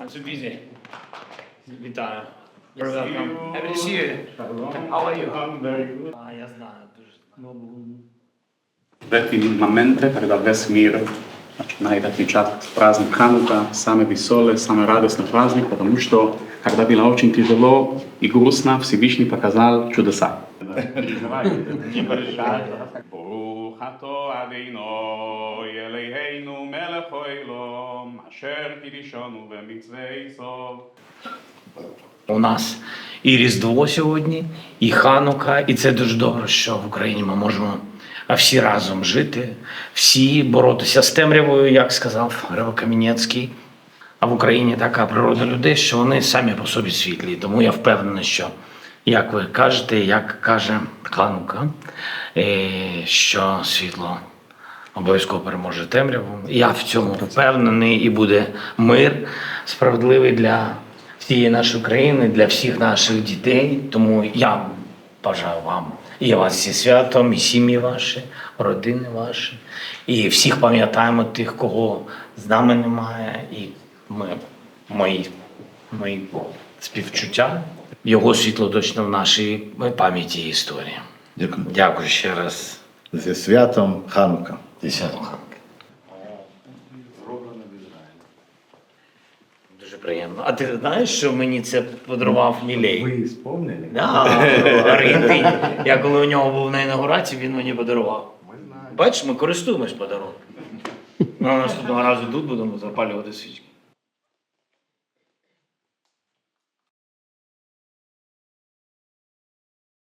I'm so busy. Вітаю. Welcome. I appreciate it. How are you? I'm very good. А, я знаю, дуже знаю. Дети моменти, когда весь мир начинает отмечать праздник Ханука, самый веселый, самый радостный праздник, потому что, когда было очень тяжело и грустно, Всевышний показал чудеса. Не אתה אדינו, אלוהינו מלך העולם, אשר קידישנו במצווי סוף. У нас і Різдво сьогодні, і Ханука, і це дуже добре, що в Україні ми можемо всі разом жити, всі боротися з темрявою, як сказав Гриво Камінецький. А в Україні така природа людей, що вони самі по собі світлі. Тому я впевнений, що, як ви кажете, як каже Ханука, е, що світло обов'язково переможе темряву. Я в цьому впевнений і буде мир справедливий для всієї нашої країни, для всіх наших дітей. Тому я бажаю вам і вас зі святом, і сім'ї ваші, родини ваші. І всіх пам'ятаємо тих, кого з нами немає. І ми, мої, мої співчуття. Його світло точно в нашій пам'яті і історії. Дякую. Дякую ще раз. Зі святом Ханука. Зі святом Ханки. Дуже приємно. А ти знаєш, що мені це подарував Мілей? Ви сповнили? Да, Аргентині. Я коли у нього був на інаугурації, він мені подарував. Бачиш, ми користуємось подарунком. Ну, наступного разу тут будемо запалювати свічки.